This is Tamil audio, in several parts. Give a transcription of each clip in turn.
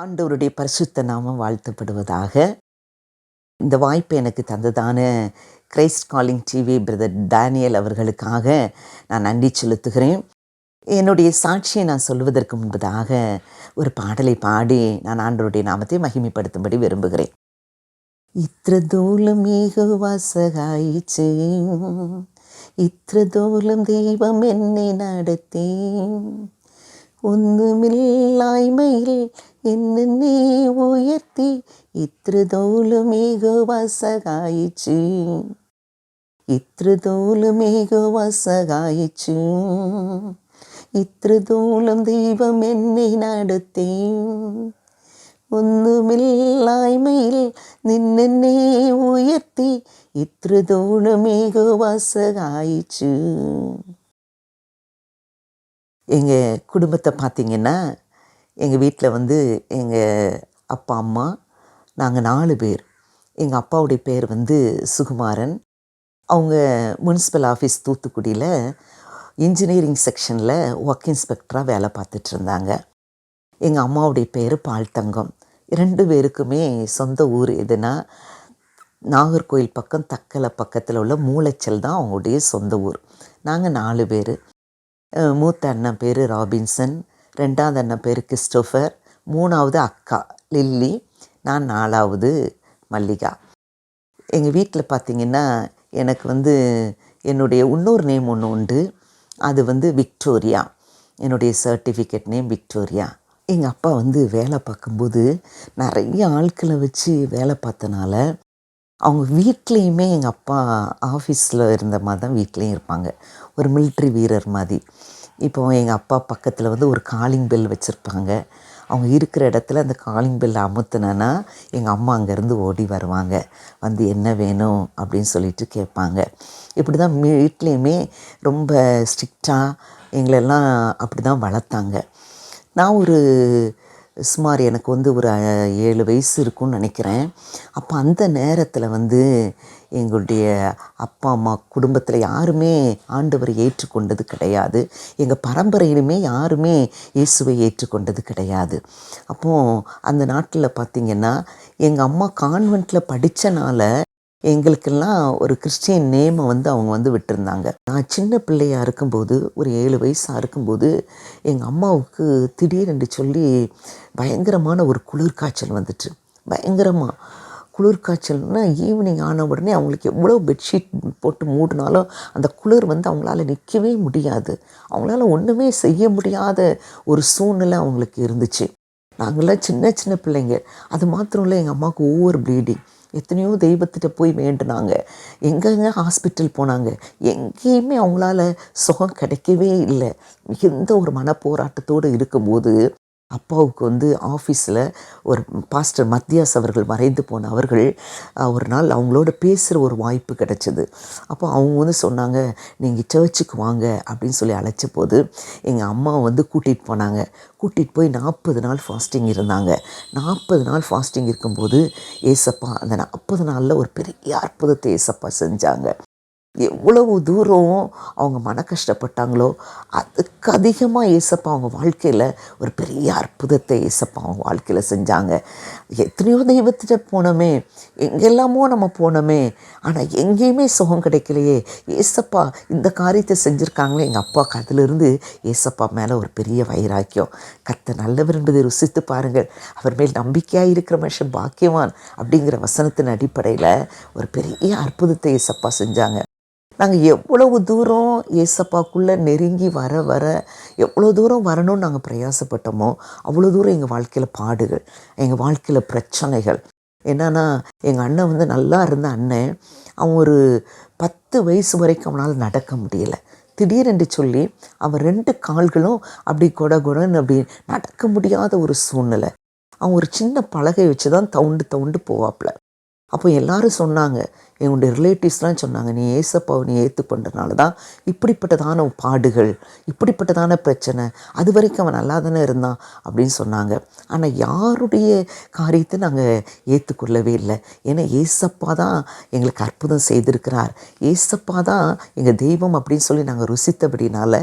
ஆண்டவருடைய பரிசுத்த நாமம் வாழ்த்தப்படுவதாக இந்த வாய்ப்பை எனக்கு தந்ததான Christ calling TV brother Daniel அவர்களுக்காக நான் நன்றி செலுத்துகிறேன் என்னுடைய சாட்சியை நான் சொல்வதற்கு முன்பதாக ஒரு பாடலை பாடி நான் ஆண்டவருடைய நாமத்தை மகிமைப்படுத்தும்படி விரும்புகிறேன் ഇത്രദൂലം ഏകവാസകായിച്ച് ഇത്രദൂലം ദൈവം എന്നെ നടത്തി ഒന്നുമില്ലായ്മയിൽ എന്ന് നീ ഉയർത്തി ഇത്രതോലുമേകുവ സഹായിച്ചു ഇത്രതോലുമേകുവ ഇത്ര ഇത്രതോളം ദൈവം എന്നെ നടത്തി. ഒന്നുമില്ലായ്മയിൽ നിന്നെ ഉയർത്തി ഇത്രതോളുമേകുവ സഹായിച്ചു எங்கள் குடும்பத்தை பார்த்திங்கன்னா எங்கள் வீட்டில் வந்து எங்கள் அப்பா அம்மா நாங்கள் நாலு பேர். எங்கள் அப்பாவுடைய பேர் வந்து சுகுமாரன். அவங்க முனிசிபல் ஆஃபீஸ் தூத்துக்குடியில் இன்ஜினியரிங் செக்ஷனில் ஒர்க் இன்ஸ்பெக்டராக வேலை பார்த்துட்டு இருந்தாங்க. எங்கள் அம்மாவுடைய பேர் பால் தங்கம். ரெண்டு பேருக்குமே சொந்த ஊர் எதுனா நாகர்கோயில் பக்கம் தக்கலை பக்கத்தில் உள்ள மூளைச்சல் தான் அவங்களுடைய சொந்த ஊர். நாங்கள் நாலு பேர். மூத்த அண்ணன் பேர் ராபின்சன் ரெண்டாவது அண்ணன் பேர் கிறிஸ்டோஃபர் மூணாவது அக்கா லில்லி நான் நாலாவது மல்லிகா. எங்கள் வீட்டில் பார்த்திங்கன்னா எனக்கு வந்து என்னுடைய இன்னொரு நேம் ஒன்று உண்டு. அது வந்து விக்டோரியா. என்னுடைய சர்டிஃபிகேட் நேம் விக்டோரியா. எங்கள் அப்பா வந்து வேலை பார்க்கும்போது நிறைய ஆட்களை வச்சு வேலை பார்த்தனால அவங்க வீட்லேயுமே எங்கள் அப்பா ஆஃபீஸில் இருந்த மாதிரி தான் வீட்லேயும் இருப்பாங்க. ஒரு மிலிட்ரி வீரர் மாதிரி. இப்போ எங்கள் அப்பா பக்கத்தில் வந்து ஒரு காலிங் பெல் வச்சுருப்பாங்க. அவங்க இருக்கிற இடத்துல அந்த காலிங் பெல் அமுத்துனேன்னா எங்கள் அம்மா அங்கேருந்து ஓடி வருவாங்க. வந்து என்ன வேணும் அப்படின்னு சொல்லிட்டு கேட்பாங்க. இப்படி தான் வீட்லேயுமே ரொம்ப ஸ்ட்ரிக்டாக எங்களெல்லாம் அப்படி தான் வளர்த்தாங்க. நான் ஒரு சுமார் எனக்கு வந்து ஒரு ஏழு வயசு இருக்கும்னு நினைக்கிறேன். அப்போ அந்த நேரத்தில் வந்து எங்களுடைய அப்பா அம்மா குடும்பத்தில் யாருமே ஆண்டவரை ஏற்றுக்கொண்டது கிடையாது. எங்கள் பரம்பரையிலுமே யாருமே இயேசுவை ஏற்றுக்கொண்டது கிடையாது. அப்போது அந்த நாட்டில் பார்த்திங்கன்னா எங்கள் அம்மா கான்வெண்ட்டில் படித்தனால எங்களுக்கெல்லாம் ஒரு கிறிஸ்டியன் நேமை வந்து அவங்க வந்து விட்டுருந்தாங்க. நான் சின்ன பிள்ளையாக இருக்கும்போது ஒரு ஏழு வயசாக இருக்கும்போது எங்கள் அம்மாவுக்கு திடீரென்று சொல்லி பயங்கரமான ஒரு குளிர் காய்ச்சல் வந்துட்டு பயங்கரமாக குளிர் காய்ச்சல்னால் ஈவினிங் ஆன உடனே அவங்களுக்கு எவ்வளோ பெட்ஷீட் போட்டு மூடினாலும் அந்த குளிர் வந்து அவங்களால நிற்கவே முடியாது. அவங்களால ஒன்றுமே செய்ய முடியாத ஒரு சூழ்நிலை அவங்களுக்கு இருந்துச்சு. நாங்களாம் சின்ன சின்ன பிள்ளைங்க. அது மாத்திரம் இல்லை எங்கள் அம்மாவுக்கு ஒவ்வொரு ப்ளீடிங் எத்தனையோ தெய்வத்திட்ட போய் வேண்டுனாங்க. எங்கெங்கே ஹாஸ்பிட்டல் போனாங்க? எங்கேயுமே அவங்களால சுகம் கிடைக்கவே இல்லை. மிகுந்த ஒரு மன போராட்டத்தோடு இருக்கும்போது அப்பாவுக்கு வந்து ஆஃபீஸில் ஒரு பாஸ்டர் மத்தியாஸ் அவர்கள் மறைந்து போன அவர்கள் ஒரு நாள் அவங்களோட பேசுகிற ஒரு வாய்ப்பு கிடச்சிது. அப்போ அவங்க வந்து சொன்னாங்க நீங்கள் சர்ச்சுக்கு வாங்க அப்படின்னு சொல்லி அழைச்ச போது எங்கள் அம்மா வந்து கூட்டிகிட்டு போனாங்க. கூட்டிகிட்டு போய் நாற்பது நாள் ஃபாஸ்டிங் இருந்தாங்க. நாற்பது நாள் ஃபாஸ்டிங் இருக்கும்போது ஏசப்பா அந்த நாற்பது நாளில் ஒரு பெரிய அற்புதத்தை ஏசப்பா செஞ்சாங்க. எவ்வளவு தூரம் அவங்க மன கஷ்டப்பட்டாங்களோ அதுக்கு அதிகமாக ஏசப்பா அவங்க வாழ்க்கையில் ஒரு பெரிய அற்புதத்தை ஏசப்பா அவங்க வாழ்க்கையில் செஞ்சாங்க. எத்தனையோ தெய்வத்திட்ட போனோமே எங்கெல்லாமோ நம்ம போனோமே ஆனால் எங்கேயுமே சுகம் கிடைக்கலையே. ஏசப்பா இந்த காரியத்தை செஞ்சுருக்காங்களே. எங்கள் அப்பாவுக்கு அதிலிருந்து ஏசப்பா மேலே ஒரு பெரிய வைராக்கியம். கத்த நல்லவர் என்பதை ருசித்து பாருங்கள். அவர் மேல் நம்பிக்கையாக இருக்கிற மனுஷன் பாக்கியவான் அப்படிங்கிற வசனத்தின் அடிப்படையில் ஒரு பெரிய அற்புதத்தை ஏசப்பா செஞ்சாங்க. நாங்கள் எவ்வளவு தூரம் ஏசப்பாக்குள்ளே நெருங்கி வர வர எவ்வளோ தூரம் வரணும்னு நாங்கள் பிரயாசப்பட்டோமோ அவ்வளோ தூரம் எங்கள் வாழ்க்கையில் பாடுகள் எங்கள் வாழ்க்கையில் பிரச்சனைகள் என்னன்னா எங்கள் அண்ணன் வந்து நல்லா இருந்த அண்ணன் அவன் ஒரு பத்து வயசு வரைக்கும் அவனால் நடக்க முடியலை. திடீரென்று சொல்லி அவன் ரெண்டு கால்களும் அப்படி கொட கொடன்னு அப்படி நடக்க முடியாத ஒரு சூழ்நிலை. அவன் ஒரு சின்ன பலகை வச்சு தான் தவுண்டு தவுண்டு போவாப்புல அப்போ எல்லாரும் சொன்னாங்க என்னுடைய ரிலேட்டிவ்ஸ்லாம் சொன்னாங்க நீ ஏசப்பாவை நீ ஏற்றுக்கொண்டனால தான் இப்படிப்பட்டதான பாடுகள் இப்படிப்பட்டதான பிரச்சனை அது வரைக்கும் அவன் நல்லா தானே இருந்தான் அப்படின்னு சொன்னாங்க. ஆனால் யாருடைய காரியத்தை நாங்கள் ஏற்றுக்கொள்ளவே இல்லை. ஏன்னா ஏசப்பா தான் எங்களுக்கு அற்புதம் செய்திருக்கிறார். ஏசப்பா தான் எங்கள் தெய்வம் அப்படின்னு சொல்லி நாங்கள் ருசித்தபடினால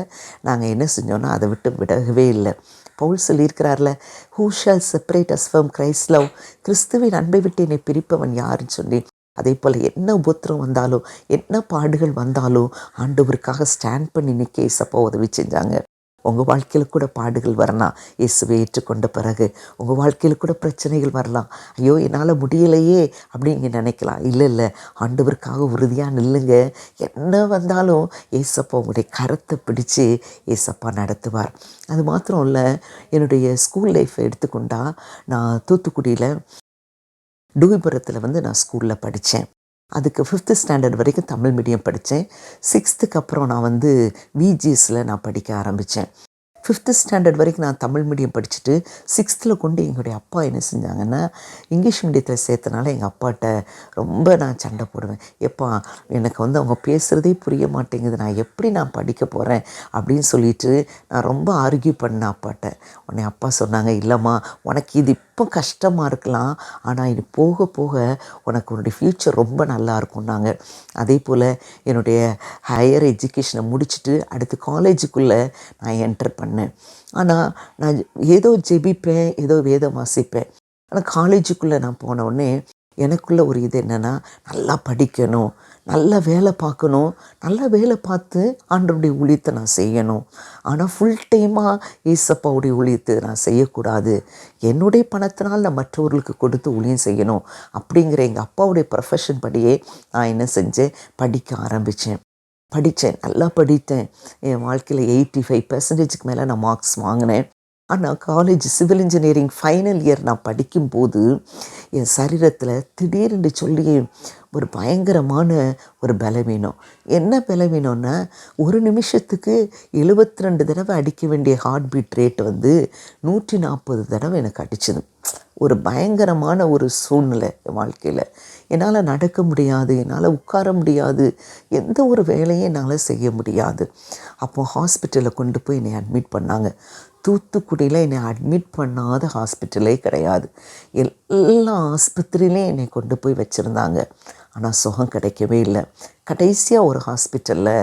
நாங்கள் என்ன செஞ்சோன்னா அதை விட்டு விடவே இல்லை. Paul சொல்லியிருக்கிறார்ல who shall separate us from Christ love கிறிஸ்துவின் அன்பை விட்டு என்னை பிரிப்பவன் யாருன்னு சொல்லி அதே போல் என்ன உபத்திரம் வந்தாலும் என்ன பாடுகள் வந்தாலும் ஆண்டவருக்காக ஸ்டாண்ட் பண்ணி நிற்க சப்போ உதவி செஞ்சாங்க. உங்கள் வாழ்க்கையில் கூட பாடுகள் வரலாம். இயேசுவை ஏற்றுக்கொண்ட பிறகு உங்கள் வாழ்க்கையில் கூட பிரச்சனைகள் வரலாம். ஐயோ என்னால் முடியலையே அப்படின்னு நினைக்கலாம். இல்லை இல்லை. ஆண்டவருக்காக உறுதியாக நில்லுங்க. என்ன வந்தாலும் ஏசப்பா உங்களுடைய கரத்தை பிடிச்சு ஏசப்பா நடத்துவார். அது மாத்திரம் இல்லை என்னுடைய ஸ்கூல் லைஃப்பை எடுத்துக்கொண்டால் நான் தூத்துக்குடியில் டூபுரத்தில் வந்து நான் ஸ்கூலில் படித்தேன் அதுக்கு ஃபிஃப்த்து ஸ்டாண்டர்ட் வரைக்கும் தமிழ் மீடியம் படித்தேன். சிக்ஸ்த்துக்கு அப்புறம் நான் வந்து விஜிஎஸில் நான் படிக்க ஆரம்பித்தேன். ஃபிஃப்த்து ஸ்டாண்டர்ட் வரைக்கும் நான் தமிழ் மீடியம் படிச்சுட்டு சிக்ஸ்த்தில் கொண்டு எங்களுடைய அப்பா என்ன செஞ்சாங்கன்னா இங்கிலீஷ் மீடியத்தில் சேர்த்தனால எங்கள் அப்பாட்ட ரொம்ப நான் சண்டை போடுவேன். எப்பா எனக்கு வந்து அவங்க பேசுகிறதே புரிய மாட்டேங்குது. நான் எப்படி நான் படிக்க போகிறேன் அப்படின்னு சொல்லிட்டு நான் ரொம்ப ஆர்கியூ பண்ணேன் அப்பாட்ட. உடனே அப்பா சொன்னாங்க இல்லைம்மா உனக்கு இது இப்போ கஷ்டமாக இருக்கலாம். ஆனால் இது போக போக உனக்கு உன்னுடைய ஃப்யூச்சர் ரொம்ப நல்லா இருக்கும்னாங்க. அதே போல் என்னுடைய ஹையர் எஜுகேஷனை முடிச்சுட்டு அடுத்து காலேஜுக்குள்ளே நான் என்டர் பண்ணேன். ஆனால் நான் ஏதோ ஜெபிப்பேன் ஏதோ வேதம் வாசிப்பேன். ஆனால் காலேஜுக்குள்ளே நான் போன உடனே ஒரு இது என்னென்னா நல்லா படிக்கணும் நல்ல வேலை பார்க்கணும் நல்ல வேலை பார்த்து ஆண்டருடைய ஊழியத்தை நான் செய்யணும். ஆனால் ஃபுல் டைமாக ஏசப்பாவுடைய ஊழியத்தை நான் செய்யக்கூடாது. என்னுடைய பணத்தினால் நான் மற்றவர்களுக்கு கொடுத்து ஊழியம் செய்யணும் அப்படிங்கிற எங்கள் அப்பாவுடைய ப்ரொஃபஷன் படியே நான் என்ன செஞ்சேன்? படிக்க ஆரம்பித்தேன் படித்தேன் நல்லா படித்தேன். என் வாழ்க்கையில் எயிட்டி ஃபைவ் பர்சன்டேஜுக்கு மேலே நான் மார்க்ஸ் வாங்கினேன். ஆனால் college civil engineering final year நான் படிக்கும்போது என் சரீரத்தில் திடீர்னு சொல்லி ஒரு பயங்கரமான ஒரு பலவீனம். என்ன பலவீனம்னா ஒரு நிமிஷத்துக்கு எழுபத்தி ரெண்டு தடவை அடிக்க வேண்டிய ஹார்ட் பீட் ரேட் வந்து நூற்றி நாற்பது தடவை எனக்கு அடிச்சது. ஒரு பயங்கரமான ஒரு சூழ்நிலை என் வாழ்க்கையில். என்னால் நடக்க முடியாது என்னால் உட்கார முடியாது எந்த ஒரு வேலையும் என்னால் செய்ய முடியாது. அப்போ ஹாஸ்பிட்டலில் கொண்டு போய் என்னை அட்மிட் பண்ணாங்க. தூத்துக்குடியில் என்னை அட்மிட் பண்ணாத ஹாஸ்பிட்டலே கிடையாது. எல்லா ஆஸ்பத்திரியிலையும் என்னை கொண்டு போய் வச்சுருந்தாங்க. ஆனால் சுகம் கிடைக்கவே இல்லை. கடைசியாக ஒரு ஹாஸ்பிட்டலில்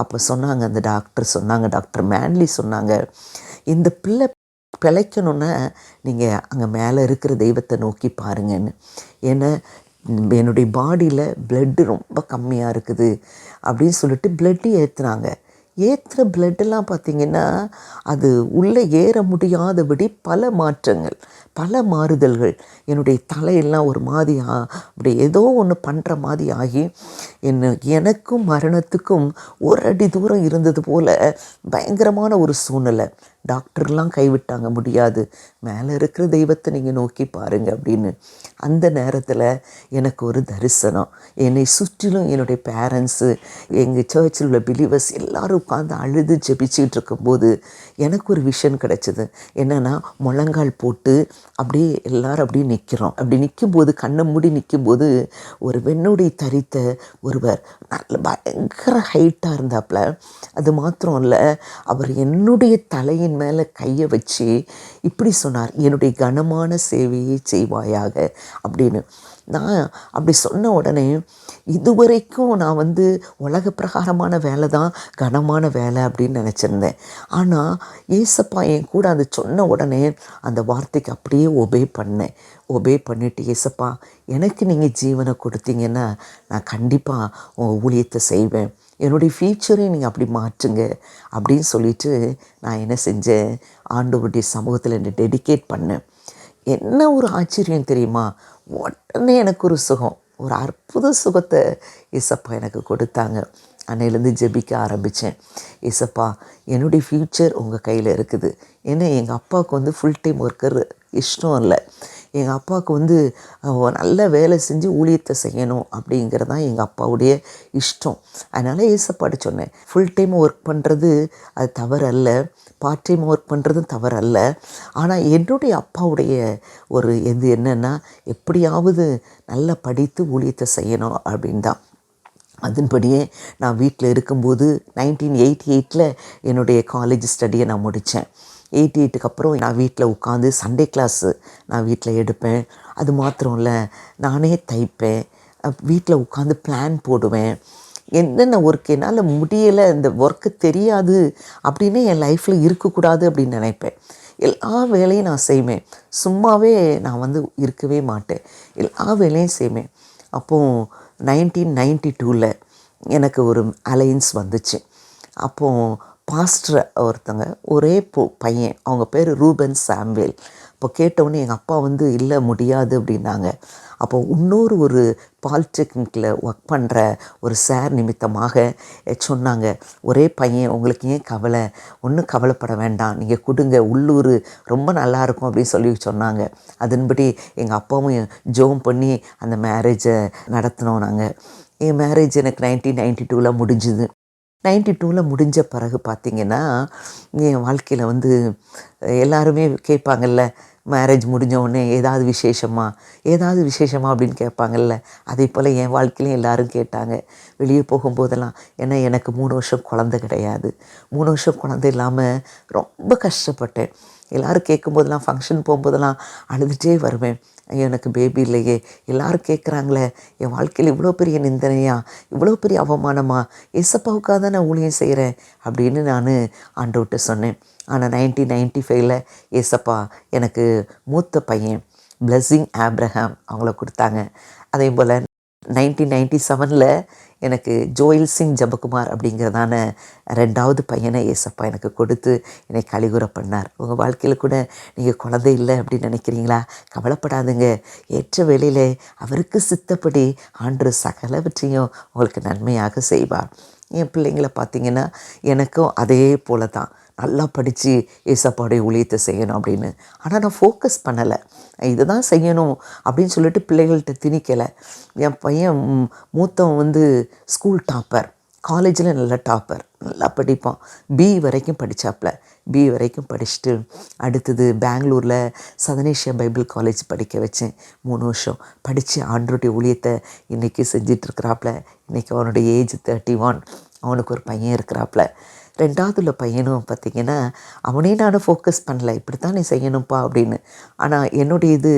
அப்போ சொன்னாங்க அந்த டாக்டர் சொன்னாங்க டாக்டர் மேன்லி சொன்னாங்க இந்த பிள்ளை பிழைக்கணுன்னா நீங்கள் அங்கே மேலே இருக்கிற தெய்வத்தை நோக்கி பாருங்கன்னு. ஏன்னா என்னுடைய பாடியில் பிளட்டு ரொம்ப கம்மியாக இருக்குது அப்படின்னு சொல்லிட்டு பிளட்டு ஏற்றுனாங்க ஏற்றுற பிளட்டெல்லாம் பார்த்திங்கன்னா அது உள்ளே ஏற முடியாதபடி பல மாற்றங்கள் பல மாறுதல்கள். என்னுடைய தலையெல்லாம் ஒரு மாதிரி அப்படி ஏதோ ஒன்று பண்ணுற மாதிரி ஆகி என்ன எனக்கும் மரணத்துக்கும் ஒரு அடி தூரம் இருந்தது போல் பயங்கரமான ஒரு சூழ்நிலை. டாக்டர்லாம் கைவிட்டாங்க முடியாது. மேலே இருக்கிற தெய்வத்தை நீங்கள் நோக்கி பாருங்கள் அப்படின்னு. அந்த நேரத்தில் எனக்கு ஒரு தரிசனம். என்னை சுற்றிலும் என்னுடைய பேரண்ட்ஸு எங்கள் சர்ச்சில் உள்ள பிலீவர்ஸ் எல்லோரும் உட்காந்து அழுது ஜெபிச்சுட்டு இருக்கும்போது எனக்கு ஒரு விஷன் கிடச்சிது. என்னென்னா முழங்கால் போட்டு அப்படியே எல்லோரும் அப்படியே நிற்கிறோம் அப்படி நிற்கும்போது கண்ணை மூடி நிற்கும்போது ஒரு வெண்ணுடை தரித்த ஒருவர் நல்ல பயங்கர ஹைட்டாக இருந்தாப்புல அது மாத்திரம் இல்லை அவர் என்னுடைய தலையின் மேலே கையை வச்சு இப்படி சொன்னார் என்னுடைய கனமான சேவையை செய்வாயாக அப்படின்னு. நான் அப்படி சொன்ன உடனே இதுவரைக்கும் நான் வந்து உலக பிரகாரமான வேலை தான் கனமான வேலை அப்படின்னு நினச்சிருந்தேன். ஆனால் ஏசப்பா என் கூட அது சொன்ன உடனே அந்த வார்த்தைக்கு அப்படியே ஒபே பண்ணேன். ஒபே பண்ணிட்டு ஏசப்பா எனக்கு நீங்கள் ஜீவனை கொடுத்தீங்கன்னா நான் கண்டிப்பாக உங்கள் ஊழியத்தை செய்வேன். என்னுடைய ஃபியூச்சரையும் நீங்கள் அப்படி மாற்றுங்க அப்படின்னு சொல்லிட்டு நான் என்ன செஞ்சேன்? ஆண்டவருடைய சமூகத்தில் என்னை டெடிகேட் பண்ணேன். என்ன ஒரு ஆச்சரியம் தெரியுமா? உடனே எனக்கு ஒரு சுகம். ஒரு அற்புத சுகத்தை இசப்பா எனக்கு கொடுத்தாங்க. அன்னையிலேருந்து ஜெபிக்க ஆரம்பித்தேன் இசப்பா என்னுடைய ஃப்யூச்சர் உங்கள் கையில் இருக்குது. ஏன்னா எங்கள் அப்பாவுக்கு வந்து ஃபுல் டைம் ஒர்க்கர் இஷ்டம் இல்லை. எங்கள் அப்பாவுக்கு வந்து நல்ல வேலை செஞ்சு ஊழியத்தை செய்யணும் அப்படிங்கிறது தான் எங்கள் அப்பாவுடைய இஷ்டம். அதனால் ஏசப்பாடு சொன்னேன் ஃபுல் டைம் ஒர்க் பண்ணுறது அது தவறல்ல. பார்ட் டைம் ஒர்க் பண்ணுறதும் தவறல்ல. ஆனால் என்னுடைய அப்பாவுடைய ஒரு இது என்னென்னா எப்படியாவது நல்லா படித்து ஊழியத்தை செய்யணும் அப்படின் தான். அதன்படியே நான் வீட்டில் இருக்கும்போது நைன்டீன் எயிட்டி எயிட்டில் என்னுடைய காலேஜ் ஸ்டடியை நான் முடித்தேன் எயிட்டி எயிட்டுக்கு அப்புறம் நான் வீட்டில் உட்காந்து சண்டே கிளாஸு நான் வீட்டில் எடுப்பேன். அது மாத்திரம் இல்லை நானே தைப்பேன். வீட்டில் உட்காந்து பிளான் போடுவேன். என்னென்ன ஒர்க் என்னால் முடியலை இந்த ஒர்க்கு தெரியாது அப்படின்னு என் லைஃப்பில் இருக்கக்கூடாது அப்படின்னு நினைப்பேன். எல்லா வேலையும் நான் செய்வேன். சும்மாவே நான் வந்து இருக்கவே மாட்டேன். எல்லா வேலையும் செய்வேன். அப்போது நைன்டீன் நைன்டி டூவில் எனக்கு ஒரு அலையன்ஸ் வந்துச்சு. அப்போது பாஸ்டர் ஒருத்தங்க ஒரே பொ பையன் அவங்க பேர் ரூபன் சாம்வேல். இப்போ கேட்டவுடனே எங்கள் அப்பா வந்து இல்லை முடியாது அப்படின்னாங்க. அப்போ இன்னொரு ஒரு பாலிடெக்னிக்கில் ஒர்க் பண்ணுற ஒரு சார் நிமித்தமாக சொன்னாங்க ஒரே பையன் உங்களுக்கு ஏன் கவலை? ஒன்றும் கவலைப்பட வேண்டாம். நீங்கள் கொடுங்க உள்ளூர் ரொம்ப நல்லா இருக்கும் அப்படின்னு சொல்லி சொன்னாங்க. அதன்படி எங்கள் அப்பாவும் ஜோம் பண்ணி அந்த மேரேஜை நடத்தினோம் நாங்கள் என் மேரேஜ் எனக்கு நைன்டீன் நைன்டி டூவில் முடிஞ்சுது. நைன்டி டூவில் முடிஞ்ச பிறகு பார்த்திங்கன்னா என் வாழ்க்கையில் வந்து எல்லாருமே கேட்பாங்கல்ல மேரேஜ் முடிஞ்ச உடனே ஏதாவது விசேஷமா? ஏதாவது விசேஷமா? அப்படின்னு கேட்பாங்கல்ல. அதே போல் என் வாழ்க்கையிலையும் எல்லோரும் கேட்டாங்க. வெளியே போகும்போதெல்லாம் ஏன்னா எனக்கு மூணு வருஷம் குழந்த கிடையாது. மூணு வருஷம் குழந்த இல்லாமல் ரொம்ப கஷ்டப்பட்டேன். எல்லோரும் கேட்கும்போதெல்லாம் ஃபங்க்ஷன் போகும்போதெல்லாம் அழுதுகிட்டே வருவேன். ஐயோ எனக்கு பேபி இல்லையே. எல்லோரும் கேட்குறாங்களே என் வாழ்க்கையில் இவ்வளோ பெரிய நிந்தனையா? இவ்வளோ பெரிய அவமானமா? எசப்பாவுக்காக தான் நான் ஊழியம் செய்கிறேன் அப்படின்னு நான் ஆண்டவர்கிட்ட சொன்னேன். ஆனால் நைன்டீன் நைன்ட்டி ஃபைவ்ல ஏசப்பா எனக்கு மூத்த பையன் பிளஸ்ஸிங் ஆப்ரஹாம் அவங்கள கொடுத்தாங்க. அதே போல் நைன்டீன் நைன்ட்டி செவனில் எனக்கு ஜோயில் சிங் ஜபகுமார் அப்படிங்கிறதான ரெண்டாவது பையனை ஏசப்பா எனக்கு கொடுத்து என்னை கழிகுற பண்ணார். உங்கள் வாழ்க்கையில் கூட நீங்கள் குழந்தை இல்லை அப்படின்னு நினைக்கிறீங்களா? கவலைப்படாதுங்க. ஏற்ற வேளையில் அவருக்கு சித்தப்படி ஆண்டு சகலவற்றையும் உங்களுக்கு நன்மையாக செய்வார். என் பிள்ளைங்களை பார்த்தீங்கன்னா எனக்கும் அதே போல தான் நல்லா படித்து ஏசப்பாடைய ஊழியத்தை செய்யணும் அப்படின்னு. ஆனால் நான் ஃபோக்கஸ் பண்ணலை. இதை தான் செய்யணும் அப்படின்னு சொல்லிட்டு பிள்ளைகள்கிட்ட திணிக்கலை. என் பையன் மூத்தவன் வந்து ஸ்கூல் டாப்பர் காலேஜில் நல்ல டாப்பர் நல்லா படிப்பான். பி வரைக்கும் படித்தாப்புல பி வரைக்கும் படிச்சுட்டு அடுத்தது பெங்களூரில் சதனேஷியா பைபிள் காலேஜ் படிக்க வச்சேன். மூணு வருஷம். படித்து ஆண்டருடைய ஊழியத்தை இன்றைக்கி செஞ்சிட்ருக்கிறாப்புல இன்றைக்கி அவனுடைய ஏஜ் தேர்ட்டி ஒன் அவனுக்கு ஒரு பையன் இருக்கிறாப்புல ரெண்டாவது உள்ள பையனும் பார்த்திங்கன்னா அவனே நான் ஃபோக்கஸ் பண்ணல இப்படி தான் நீ செய்யணும்ப்பா அப்படின்னு. ஆனால் என்னுடைய இது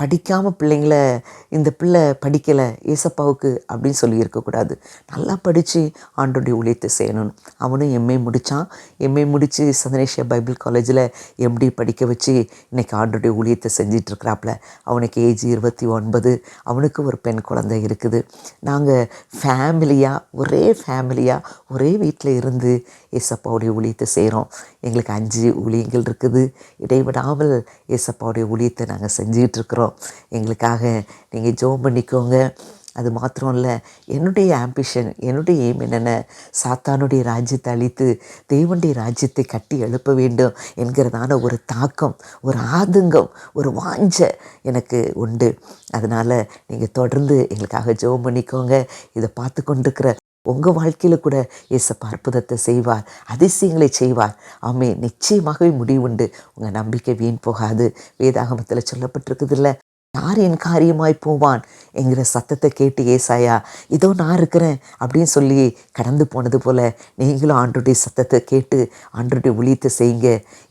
படிக்காமல் பிள்ளைங்கள இந்த பிள்ளை படிக்கலை ஏசப்பாவுக்கு அப்படின்னு சொல்லி இருக்கக்கூடாது. நல்லா படித்து ஆண்டோடைய ஊழியத்தை செய்யணும். அவனும் எம்ஏ முடித்தான் எம்ஏ முடித்து சந்தனேஷியா பைபிள் காலேஜில் எம்டி படிக்க வச்சு இன்றைக்கி ஆண்டோடைய ஊழியத்தை செஞ்சிட்ருக்கிறாப்புல அவனுக்கு ஏஜ் இருபத்தி ஒன்பது. அவனுக்கு ஒரு பெண் குழந்தை இருக்குது. நாங்கள் ஃபேமிலியாக ஒரே ஃபேமிலியாக ஒரே வீட்டில் இருந்து ஏசப்பாவுடைய ஊழியத்தை செய்கிறோம் எங்களுக்கு அஞ்சு ஊழியங்கள் இருக்குது. இடைவிடாமல் ஏசப்பாவுடைய ஊழியத்தை நாங்கள் செஞ்சுக்கிட்டு இருக்கிறோம் எங்களுக்காக நீங்கள் ஜோம் பண்ணிக்கோங்க. அது மாத்திரம் இல்லை என்னுடைய ஆம்பிஷன் என்னுடைய எய்ம் என்னென்ன? சாத்தானுடைய ராஜ்யத்தை அழித்து தெய்வனுடைய ராஜ்யத்தை கட்டி எழுப்ப வேண்டும் என்கிறதான ஒரு தாக்கம் ஒரு ஆதங்கம் ஒரு வாஞ்ச எனக்கு உண்டு. அதனால் நீங்கள் தொடர்ந்து எங்களுக்காக ஜெபம் பண்ணிக்கோங்க. இதை பார்த்து கொண்டிருக்கிற உங்கள் வாழ்க்கையில் கூட ஏசப்பா அற்புதத்தை செய்வார் அதிசயங்களை செய்வார். ஆமே நிச்சயமாகவே முடிவுண்டு. உங்கள் நம்பிக்கை வீண் போகாது. வேதாகமத்தில் சொல்லப்பட்டிருக்குதில்ல யார் என் காரியமாய் போவான்? என்கிற சத்தத்தை கேட்டு ஏசாயா இதோ நான் இருக்கிறேன் அப்படின்னு சொல்லி கடந்து போனது போல் நீங்களும் ஆண்டுடைய சத்தத்தை கேட்டு ஆண்டுடைய ஒளியத்தை செய்யுங்க.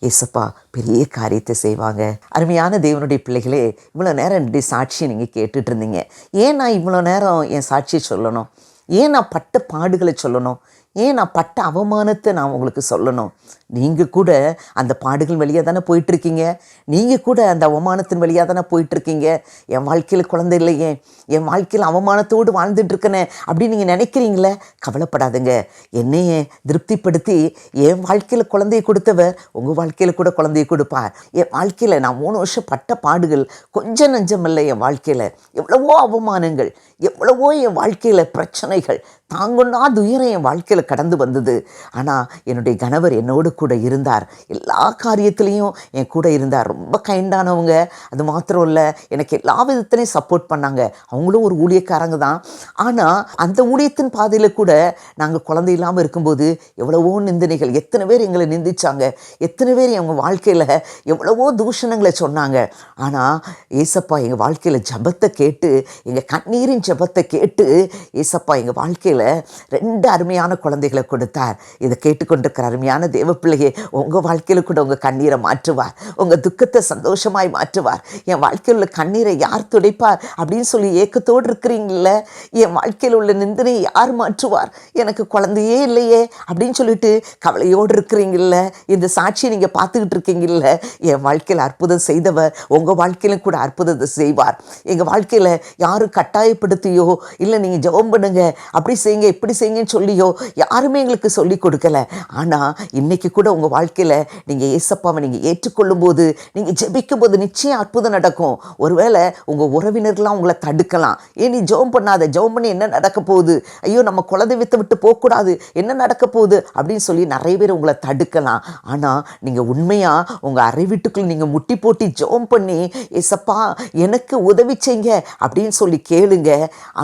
ஏசப்பா பெரிய காரியத்தை செய்வாங்க. அருமையான தேவனுடைய பிள்ளைகளே இவ்வளோ நேரம் என்னுடைய சாட்சியை நீங்கள் கேட்டுட்டு இருந்தீங்க. ஏன் நான் இவ்வளோ நேரம் என் சாட்சியை சொல்லணும்? ஏன் நான் பட்ட பாடுகளை சொல்லணும்? ஏன் நான் பட்ட அவமானத்தை நான் உங்களுக்கு சொல்லணும்? நீங்கள் கூட அந்த பாடுகள் வழியாக தானே போயிட்டுருக்கீங்க? நீங்கள் கூட அந்த அவமானத்தின் வழியாக தானே போயிட்டுருக்கீங்க? என் வாழ்க்கையில் குழந்தை இல்லையே. என் வாழ்க்கையில் அவமானத்தோடு வாழ்ந்துட்டுருக்கனே அப்படின்னு நீங்கள் நினைக்கிறீங்களே? கவலைப்படாதுங்க. என்னையே திருப்திப்படுத்தி என் வாழ்க்கையில் குழந்தைய கொடுத்தவர் உங்கள் வாழ்க்கையில் கூட குழந்தைய கொடுப்பார் என் வாழ்க்கையில் நான் மூணு வருஷம் பட்ட பாடுகள் கொஞ்சம் நஞ்சம் இல்லை என் வாழ்க்கையில். எவ்வளவோ அவமானங்கள் எவ்வளவோ என் வாழ்க்கையில் பிரச்சனைகள் தாங்கொன்னா துயரம் என் வாழ்க்கையில் கடந்து வந்தது. ஆனால் என்னுடைய கணவர் என்னோடு கூட இருந்தார். எல்லா காரியத்துலேயும் என் கூட இருந்தார். ரொம்ப கைண்டானவங்க அது மாத்திரம் இல்லை எனக்கு எல்லா விதத்துலையும் சப்போர்ட் பண்ணாங்க. அவங்களும் ஒரு ஊழியக்காரங்க தான். ஆனால் அந்த ஊழியத்தின் பாதையில் கூட நாங்கள் குழந்தை இல்லாமல் இருக்கும்போது எவ்வளவோ நிந்தனைகள் எத்தனை பேர் எங்களை நிந்திச்சாங்க. எத்தனை பேர் எங்கள் வாழ்க்கையில் எவ்வளவோ தூஷணங்களை சொன்னாங்க. ஆனால் ஏசப்பா எங்கள் வாழ்க்கையில் ஜபத்தை கேட்டு எங்கள் கண்ணீரின் ஜபத்தை கேட்டு ஏசப்பா எங்கள் வாழ்க்கையில் ரெண்டு அருமையான குழந்தைகளை கொடுத்தார். இதை கேட்டுக்கொண்டிருக்கிற அருமையான தேவப்பிள்ளை பிள்ளையே உங்கள் வாழ்க்கையில் கூட உங்கள் கண்ணீரை மாற்றுவார். உங்கள் துக்கத்தை சந்தோஷமாய் மாற்றுவார். என் வாழ்க்கையில் உள்ள கண்ணீரை யார் துடைப்பார் அப்படின்னு சொல்லி ஏக்கத்தோடு இருக்கிறீங்கள என் வாழ்க்கையில் உள்ள நிந்தனை யார் மாற்றுவார்? எனக்கு குழந்தையே இல்லையே அப்படின்னு சொல்லிட்டு கவலையோடு இருக்கிறீங்கள இந்த சாட்சியை நீங்கள் பார்த்துக்கிட்டு இருக்கீங்கல்ல என் வாழ்க்கையில் அற்புதம் செய்தவர் உங்கள் வாழ்க்கையிலும் கூட அற்புதத்தை செய்வார். எங்கள் வாழ்க்கையில் யாரும் கட்டாயப்படுத்தியோ இல்லை நீங்கள் ஜெபம் பண்ணுங்க அப்படி செய்யுங்க இப்படி செய்யுங்கன்னு சொல்லியோ யாருமே எங்களுக்கு சொல்லி கொடுக்கல. ஆனால் இன்னைக்கு கூட உங்கள் வாழ்க்கையில் நீங்கள் ஏசப்பாவை நீங்கள் ஏற்றுக்கொள்ளும் போது நீங்கள் ஜெபிக்கும் போது நிச்சயம் அற்புதம் நடக்கும். ஒருவேளை உங்கள் உறவினர்கள்லாம் உங்களை தடுக்கலாம். ஏன் நீ ஜெபம் பண்ணாத. ஜெபம் பண்ணி என்ன நடக்க போகுது? ஐயோ நம்ம குலதெய்வத்தை விட்டு போகக்கூடாது. என்ன நடக்க போகுது? அப்படின்னு சொல்லி நிறைய பேர் உங்களை தடுக்கலாம். ஆனால் நீங்கள் உண்மையாக உங்கள் அறை வீட்டுக்குள்ள நீங்கள் முட்டி போட்டி ஜெபம் பண்ணி ஏசப்பா எனக்கு உதவி செய்ங்க அப்படின்னு சொல்லி கேளுங்க.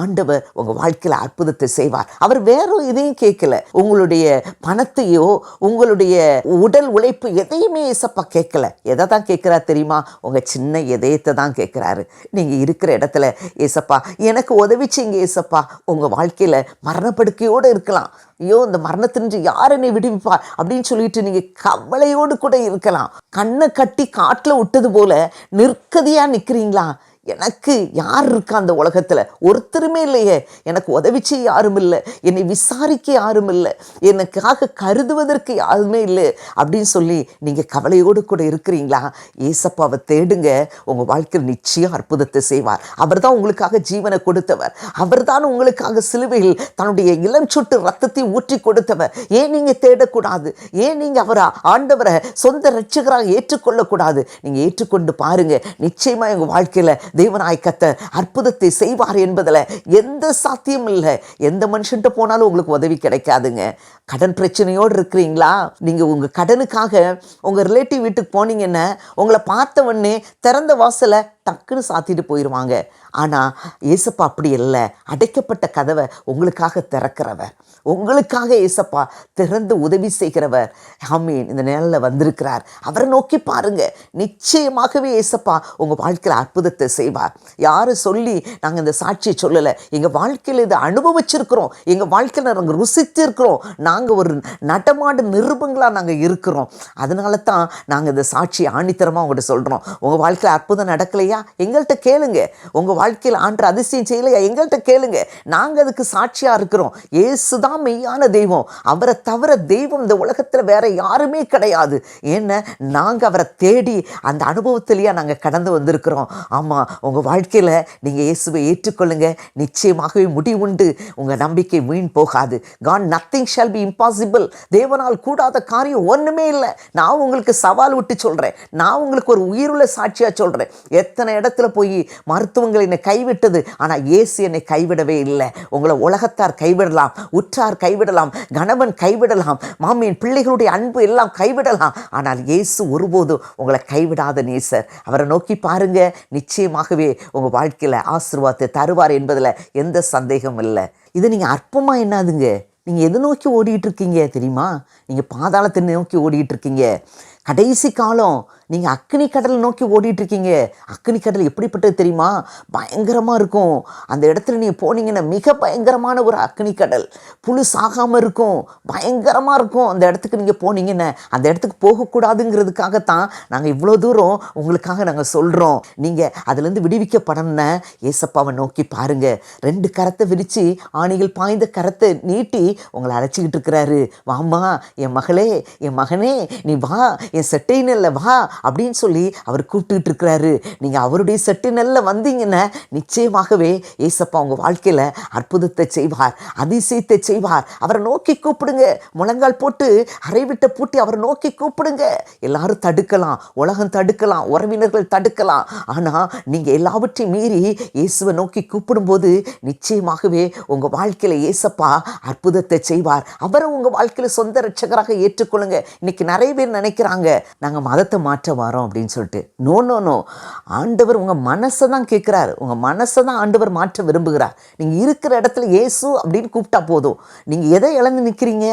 ஆண்டவர் உங்கள் வாழ்க்கையில் அற்புதத்தை செய்வார். அவர் வேற இதையும் கேட்கல. உங்களுடைய பணத்தையோ உங்களுடைய உடல் உழைப்பு எதையுமே ஏசப்பா கேட்கல. எதை தான் கேட்குறா தெரியுமா? உங்கள் சின்ன எதயத்தை தான் கேட்குறாரு. நீங்கள் இருக்கிற இடத்துல ஏசப்பா எனக்கு உதவிச்சிங்க ஏசப்பா. உங்கள் வாழ்க்கையில் மரணப்படுக்கையோடு இருக்கலாம். ஐயோ இந்த மரணத்தினின்று யார் என்னை விடுவிப்பார்? அப்படின்னு சொல்லிட்டு நீங்கள் கவலையோடு கூட இருக்கலாம். கண்ணை கட்டி காட்டில் விட்டது போல நிற்கதியாக நிற்கிறீங்களா எனக்கு யார் இருக்கா அந்த உலகத்தில்? ஒருத்தருமே இல்லையே. எனக்கு உதவி செய்ய யாரும் இல்லை. என்னை விசாரிக்க யாரும் இல்லை. எனக்காக கருதுவதற்கு யாருமே இல்லை. அப்படின்னு சொல்லி நீங்கள் கவலையோடு கூட இருக்கிறீங்களா? ஏசப்பாவை தேடுங்க. உங்கள் வாழ்க்கையில் நிச்சயம் அற்புதத்தை செய்வார். அவர் தான் உங்களுக்காக ஜீவனை கொடுத்தவர். அவர் தான் உங்களுக்காக சிலுவையில் தன்னுடைய இளம் சொட்டு ரத்தத்தை ஊற்றி கொடுத்தவர். ஏன் நீங்கள் தேடக்கூடாது? ஏன் நீங்கள் அவரை ஆண்டவரை சொந்த ரட்சகராக ஏற்றுக்கொள்ளக்கூடாது? நீங்கள் ஏற்றுக்கொண்டு பாருங்க. நிச்சயமாக எங்கள் வாழ்க்கையில் தேவனாய் கத்த அற்புதத்தை செய்வார் என்பதில் எந்த சாத்தியம் இல்லை. எந்த மனுஷன்ட்ட போனாலும் உங்களுக்கு உதவி கிடைக்காதுங்க. கடன் பிரச்சனையோடு இருக்கிறீங்களா? நீங்கள் உங்கள் கடனுக்காக உங்கள் ரிலேட்டிவ் வீட்டுக்கு போனீங்கன்னா உங்களை பார்த்த உடனே திறந்த வாசலை டக்குன்னு சாத்திட்டு போயிடுவாங்க ஆனால் ஏசப்பா அப்படி இல்லை அடைக்கப்பட்ட கதவை உங்களுக்காக திறக்கிறவர். உங்களுக்காக ஏசப்பா திறந்து உதவி செய்கிறவர். ஆமீன். இந்த நிலையில் வந்திருக்கிறார். அவரை நோக்கி பாருங்க. நிச்சயமாகவே ஏசப்பா உங்கள் வாழ்க்கையில் அற்புதத்தை செய்வார். யாரும் சொல்லி நாங்கள் இந்த சாட்சியை சொல்லலை? எங்கள் வாழ்க்கையில் இதை அனுபவிச்சிருக்கிறோம். எங்கள் வாழ்க்கையில் நாங்கள் ருசித்து இருக்கிறோம் நாங்கள் ஒரு நடமாடு நிருபங்களாக நாங்கள் இருக்கிறோம். அதனால தான் நாங்கள் இந்த சாட்சியை ஆணித்தரமாக உங்கள்கிட்ட சொல்கிறோம் உங்கள் வாழ்க்கையில் அற்புதம் நடக்கலையா? எங்கள்கிட்ட கேளுங்க. உங்கள் வாழ்க்கையில் ஆண்டு அதிசயம் செய்யலையா எங்கள்கிட்ட கேளுங்க. நாங்கள் அதுக்கு சாட்சியாக இருக்கிறோம். ஏசு தான் மெய்யான தெய்வம். அவரை தவிர தெய்வம் இந்த உலகத்தில் வேற யாருமே கிடையாது. ஏன்னா நாங்கள் அவரை தேடி அந்த அனுபவத்திலேயே நாங்கள் கடந்து வந்திருக்கிறோம். ஆமாம் உங்கள் வாழ்க்கையில் நீங்கள் இயேசுவை ஏற்றுக்கொள்ளுங்க. நிச்சயமாகவே முடிவுண்டு உங்கள் நம்பிக்கை வீண் போகாது. God nothing shall be impossible தேவனால் கூடாத காரியம் ஒன்றுமே இல்லை. நான் உங்களுக்கு சவால் விட்டு சொல்கிறேன் நான் உங்களுக்கு ஒரு உயிருள்ள சாட்சியாக சொல்கிறேன் எத்தனை இடத்துல போய் மருத்துவங்கள் என்னை கைவிட்டது. ஆனால் இயேசு என்னை கைவிடவே இல்லை. உங்களை உலகத்தார் கைவிடலாம் உற்றார் கைவிடலாம் கணவன் கைவிடலாம் மாமியின் பிள்ளைகளுடைய அன்பு எல்லாம் கைவிடலாம். ஆனால் இயேசு ஒருபோதும் உங்களை கைவிடாத நேசர் அவரை நோக்கி பாருங்க நிச்சயமாகவே உங்கள் வாழ்க்கையில் ஆசீர்வாதத்தை தருவார் என்பதில் எந்த சந்தேகமும் இல்லை. இது நீங்கள் அற்பமாக என்னதுங்க? நீங்கள் எது நோக்கி ஓடிட்டு இருக்கீங்க தெரியுமா? நீங்கள் பாதாளத்தை நோக்கி ஓடிட்டு இருக்கீங்க. கடைசி காலம் நீங்கள் அக்னி கடலை நோக்கி ஓடிட்டு இருக்கீங்க அக்னி கடல் எப்படிப்பட்டது தெரியுமா? பயங்கரமாக இருக்கும். அந்த இடத்துல நீங்கள் போனீங்கன்னா மிக பயங்கரமான ஒரு அக்னி கடல். புழு சாகாமல் இருக்கும். பயங்கரமாக இருக்கும். அந்த இடத்துக்கு நீங்கள் போனீங்கன்னா அந்த இடத்துக்கு போகக்கூடாதுங்கிறதுக்காகத்தான் நாங்கள் இவ்வளோ தூரம் உங்களுக்காக நாங்கள் சொல்கிறோம் நீங்கள் அதுலேருந்து விடுவிக்கப்படணும்னா ஏசப்பாவை நோக்கி பாருங்கள் ரெண்டு கரத்தை விரித்து ஆணிகள் பாய்ந்த கரத்தை நீட்டி உங்களை அழைச்சிக்கிட்டு இருக்கிறாரு. வாமா என் மகளே என் மகனே நீ வா என் செட்டைன்னு இல்லை வா. அப்படின்னு சொல்லி அவர் கூப்பிட்டுக்கிட்டு இருக்கிறாரு நீங்கள் அவருடைய செட்டினல்ல நெல்ல வந்தீங்கன்னா நிச்சயமாகவே ஏசப்பா உங்கள் வாழ்க்கையில் அற்புதத்தை செய்வார் அதிசயத்தை செய்வார். அவரை நோக்கி கூப்பிடுங்க. முழங்கால் போட்டு அரைவிட்ட பூட்டி அவரை நோக்கி கூப்பிடுங்க. எல்லாரும் தடுக்கலாம். உலகம் தடுக்கலாம். உறவினர்கள் தடுக்கலாம். ஆனால் நீங்கள் எல்லாவற்றையும் மீறி இயேசுவை நோக்கி கூப்பிடும்போது நிச்சயமாகவே உங்கள் வாழ்க்கையில் ஏசப்பா அற்புதத்தை செய்வார். அவரை உங்கள் வாழ்க்கையில் சொந்த ரட்சகராக ஏற்றுக்கொள்ளுங்க. இன்னைக்கு நிறைய பேர் நினைக்கிறாங்க நாங்கள் மதத்தை மாற்ற வரோம் அப்படின்னு சொல்லிட்டு. நோ நோ நோ ஆண்டவர் உங்கள் மனசை தான் கேட்குறாரு. உங்கள் மனசை தான் ஆண்டவர் மாற்ற விரும்புகிறார். நீங்கள் இருக்கிற இடத்துல இயேசு அப்படின்னு கூப்பிட்டா போதும். நீங்கள் எதை இழந்து நிற்கிறீங்க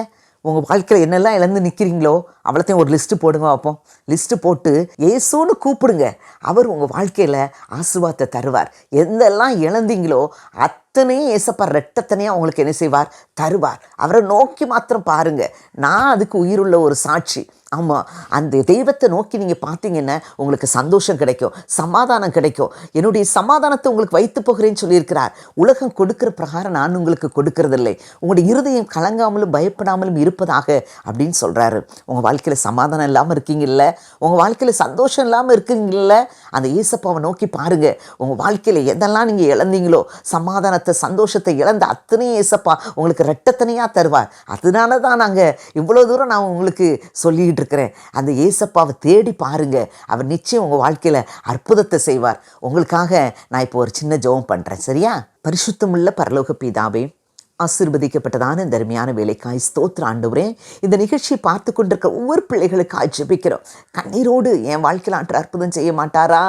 உங்கள் வாழ்க்கையில் என்னெல்லாம் இழந்து நிற்கிறீங்களோ அவ்வளோத்தையும் ஒரு லிஸ்ட்டு போடுங்க பார்ப்போம். லிஸ்ட்டு போட்டு ஏசோன்னு கூப்பிடுங்க. அவர் உங்கள் வாழ்க்கையில் ஆசுவாத்தை தருவார். எந்தெல்லாம் இழந்தீங்களோ அத்தனையும் ஏசப்பா ரெட்டத்தனையாக அவங்களுக்கு என்ன செய்வார்? தருவார். அவரை நோக்கி மாத்திரம் பாருங்க. நான் அதுக்கு உயிருள்ள ஒரு சாட்சி. ஆமாம் அந்த தெய்வத்தை நோக்கி நீங்கள் பார்த்தீங்கன்னா உங்களுக்கு சந்தோஷம் கிடைக்கும் சமாதானம் கிடைக்கும். என்னுடைய சமாதானத்தை உங்களுக்கு வைத்து போகிறேன்னு சொல்லியிருக்கிறார். உலகம் கொடுக்கிற பிரகாரம் நான் உங்களுக்கு கொடுக்கறதில்லை. உங்களுடைய இருதயம் கலங்காமலும் பயப்படாமலும் இருப்பதாக அப்படின்னு சொல்கிறாரு உங்கள் வாழ்க்கையில் சமாதானம் இல்லாமல் இருக்கீங்கல்ல? உங்கள் வாழ்க்கையில் சந்தோஷம் இல்லாமல் இருக்கீங்கல்ல அந்த ஏசப்பாவை நோக்கி பாருங்கள் உங்கள் வாழ்க்கையில் எதெல்லாம் நீங்கள் இழந்தீங்களோ சமாதானத்தை சந்தோஷத்தை இழந்த அத்தனையும் ஏசப்பா உங்களுக்கு ரெட்டத்தனையாக தருவார். அதனால தான் நாங்கள் இவ்வளோ தூரம் நான் உங்களுக்கு சொல்லிக்கிட்டு இருக்கிறேன். அந்த ஏசப்பாவை தேடி பாருங்க. அவர் நிச்சயம் உங்கள் வாழ்க்கையில் அற்புதத்தை செய்வார். உங்களுக்காக நான் இப்போ ஒரு சின்ன ஜெபம் பண்ணுறேன் சரியா? பரிசுத்தமுள்ள பரலோக பிதாவே ஆசிர்வதிக்கப்பட்டதான இந்த அருமையான வேலைக்காய். ஸ்தோத்திர ஆண்டவரே. இந்த நிகழ்ச்சியை பார்த்து கொண்டிருக்க ஒவ்வொரு பிள்ளைகளுக்காய் ஜெபிக்கிறோம் கண்ணீரோடு என் வாழ்க்கையில் ஆண்டு அற்புதம் செய்ய மாட்டாரா?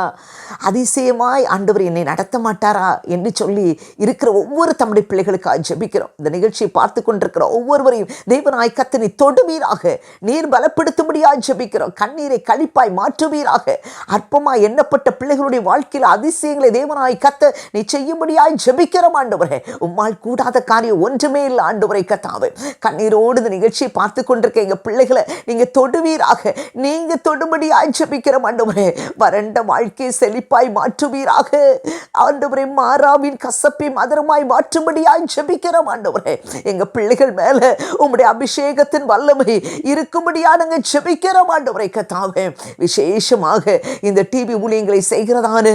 அதிசயமாய் ஆண்டவர் என்னை நடத்த மாட்டாரா? என்று சொல்லி இருக்கிற ஒவ்வொரு தம்முடைய பிள்ளைகளுக்காய் ஜெபிக்கிறோம் இந்த நிகழ்ச்சியை பார்த்து கொண்டிருக்கிற ஒவ்வொருவரையும் தெய்வனாய் கத்தனை தொடுவீராக. நீர் பலப்படுத்தும்படியாய் ஜெபிக்கிறோம் கண்ணீரை கழிப்பாய் மாற்றுவீராக. அற்பமாக எண்ணப்பட்ட பிள்ளைகளுடைய வாழ்க்கையில் அதிசயங்களை தேவனாய் கத்த நீ செய்யும்படியாய் ஜெபிக்கிறோம் ஆண்டவரே. உம்மால் கூடாத காரியம் ஒன்றுமே இல்லை. ஆண்டவரை கத்தாவே கண்ணீரோடு இந்த நிகழ்ச்சியை பார்த்து கொண்டிருக்க எங்கள் பிள்ளைகளை நீங்கள் தொடுவீராக. நீங்கள் தொடுபடி ஜெபிக்கிற ஆண்டவரே. வறண்ட வாழ்க்கையை செழிப்பாய் மாற்றுவீராக. ஆண்டவரை மாறாவின் கசப்பை மதுரமாய் மாற்றும்படி ஜெபிக்கிற ஆண்டவரே. எங்கள் பிள்ளைகள் மேலே உம்முடைய அபிஷேகத்தின் வல்லமை இருக்கும்படியா நாங்கள் ஜெபிக்கிறோம் ஆண்டவரை கத்தாவே. விசேஷமாக இந்த டிவி ஊழியங்களை செய்கிறதான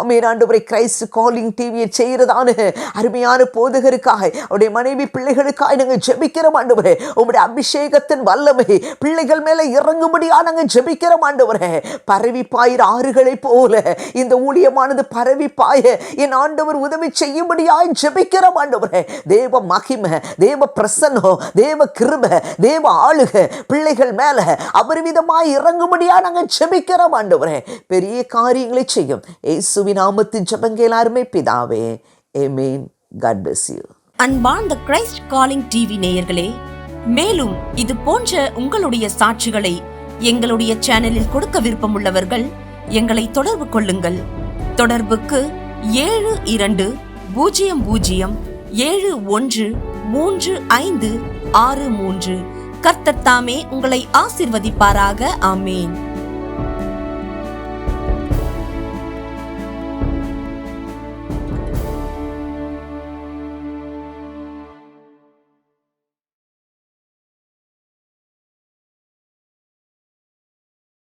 அமீர் ஆண்டவரை கிரைஸ்ட் காலிங் டிவியை செய்கிறதான அருமையான போதகருக்காக அவருடைய மனைவி பிள்ளைகளுக்காக நாங்கள் ஜெபிக்கிறோம் ஆண்டவரே. உங்களுடைய அபிஷேகத்தின் வல்லமை பிள்ளைகள் மேலே இறங்கும்படியா நாங்கள் ஜெபிக்கிறோம் ஆண்டவரே. பரவி பாயிற ஆறுகளைப் போல இந்த ஊழியமானது பரவி பாய என் ஆண்டவர் உதவி செய்யும்படியாய் ஜெபிக்கிறோம் ஆண்டவரே. தேவ மகிமை தேவ பிரசன்னம் தேவ கிருப தேவ ஆளுக பிள்ளைகள் மேல அபரிவிதமாய் இறங்கும்படியா நாங்கள் ஜெபிக்கிறோம் ஆண்டவரே. பெரிய காரியங்களை செய்யும். ஏசுவி நாமத்தின் ஜபங்க எல்லாருமே பிதாவே. ஏமேன் காட் பிளஸ் யூ அன்பார்ந்த கிரைஸ்ட் காலிங் டிவி நேயர்களே மேலும் இது போன்ற உங்களுடைய சாட்சிகளை எங்களுடைய சேனலில் கொடுக்க விருப்பமுள்ளவர்கள் எங்களை தொடர்பு கொள்ளுங்கள். தொடர்புக்கு ஏழு இரண்டு பூஜ்ஜியம் பூஜ்ஜியம் ஏழு ஒன்று மூன்று ஐந்து ஆறு மூன்று. கர்த்தத்தாமே உங்களை ஆசிர்வதிப்பாராக. ஆமேன்.